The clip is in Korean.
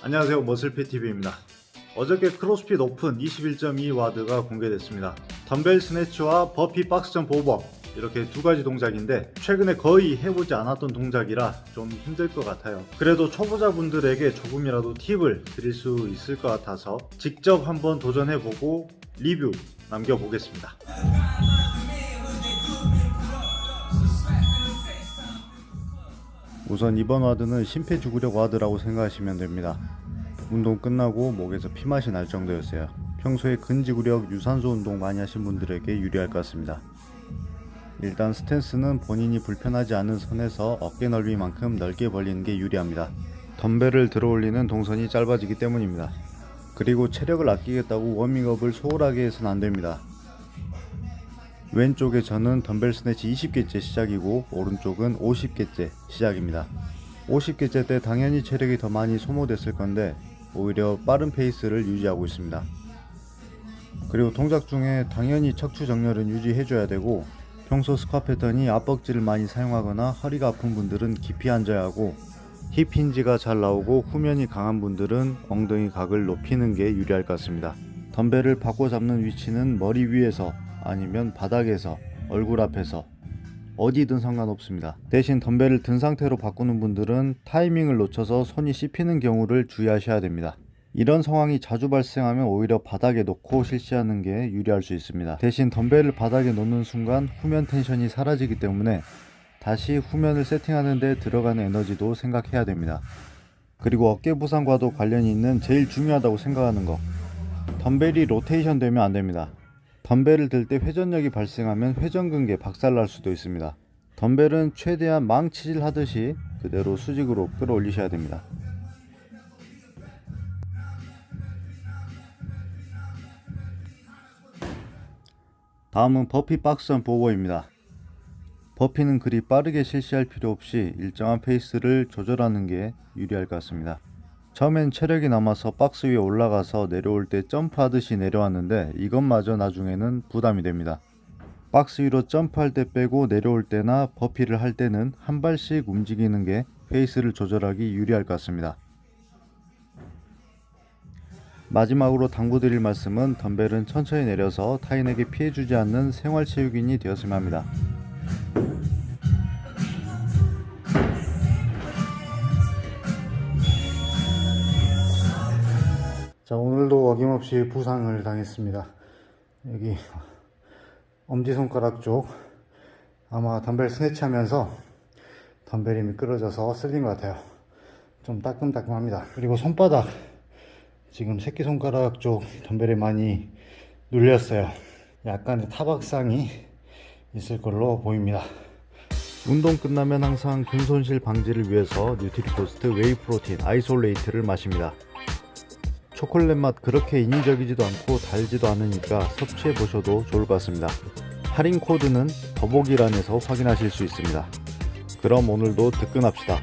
안녕하세요 머슬피TV입니다. 어저께 크로스핏 오픈 21.2 와드가 공개됐습니다. 덤벨 스네치와 버피 박스점 보법 이렇게 두 가지 동작인데 최근에 거의 해보지 않았던 동작이라 좀 힘들 것 같아요. 그래도 초보자분들에게 조금이라도 팁을 드릴 수 있을 것 같아서 직접 한번 도전해보고 리뷰 남겨보겠습니다. 우선 이번 와드는 심폐지구력 와드라고 생각하시면 됩니다. 운동 끝나고 목에서 피맛이 날 정도였어요. 평소에 근지구력 유산소 운동 많이 하신 분들에게 유리할 것 같습니다. 일단 스탠스는 본인이 불편하지 않은 선에서 어깨 넓이만큼 넓게 벌리는 게 유리합니다. 덤벨을 들어 올리는 동선이 짧아지기 때문입니다. 그리고 체력을 아끼겠다고 워밍업을 소홀하게 해서는 안 됩니다. 왼쪽에 저는 덤벨 스네치 20개째 시작이고 오른쪽은 50개째 시작입니다. 50개째 때 당연히 체력이 더 많이 소모됐을 건데 오히려 빠른 페이스를 유지하고 있습니다. 그리고 동작 중에 당연히 척추 정렬은 유지해줘야 되고 평소 스쿼트 패턴이 앞벅지를 많이 사용하거나 허리가 아픈 분들은 깊이 앉아야 하고 힙 힌지가 잘 나오고 후면이 강한 분들은 엉덩이 각을 높이는 게 유리할 것 같습니다. 덤벨을 바꿔 잡는 위치는 머리 위에서 아니면 바닥에서 얼굴 앞에서 어디든 상관없습니다. 대신 덤벨을 든 상태로 바꾸는 분들은 타이밍을 놓쳐서 손이 씹히는 경우를 주의하셔야 됩니다. 이런 상황이 자주 발생하면 오히려 바닥에 놓고 실시하는 게 유리할 수 있습니다. 대신 덤벨을 바닥에 놓는 순간 후면 텐션이 사라지기 때문에 다시 후면을 세팅하는 데 들어가는 에너지도 생각해야 됩니다. 그리고 어깨 부상과도 관련이 있는 제일 중요하다고 생각하는 거. 덤벨이 로테이션 되면 안 됩니다. 덤벨을 들 때 회전력이 발생하면 회전근개 박살날 수도 있습니다. 덤벨은 최대한 망치질 하듯이 그대로 수직으로 끌어올리셔야 됩니다. 다음은 버피 박스원 보고입니다. 버피는 그리 빠르게 실시할 필요 없이 일정한 페이스를 조절하는 게 유리할 것 같습니다. 처음엔 체력이 남아서 박스 위에 올라가서 내려올 때 점프하듯이 내려왔는데 이것마저 나중에는 부담이 됩니다. 박스 위로 점프할 때 빼고 내려올 때나 버피를 할 때는 한 발씩 움직이는 게 페이스를 조절하기 유리할 것 같습니다. 마지막으로 당부드릴 말씀은 덤벨은 천천히 내려서 타인에게 피해주지 않는 생활체육인이 되었으면 합니다. 자 오늘도 어김없이 부상을 당했습니다. 여기 엄지손가락 쪽 아마 덤벨 스네치 하면서 덤벨이 미끄러져서 쓸린 것 같아요. 좀 따끔따끔합니다. 그리고 손바닥 지금 새끼손가락 쪽 덤벨에 많이 눌렸어요. 약간의 타박상이 있을 걸로 보입니다. 운동 끝나면 항상 근손실 방지를 위해서 뉴트리포스트 웨이 프로틴 아이솔레이트를 마십니다. 초콜릿 맛 그렇게 인위적이지도 않고 달지도 않으니까 섭취해 보셔도 좋을 것 같습니다. 할인 코드는 더보기란에서 확인하실 수 있습니다. 그럼 오늘도 득근합시다.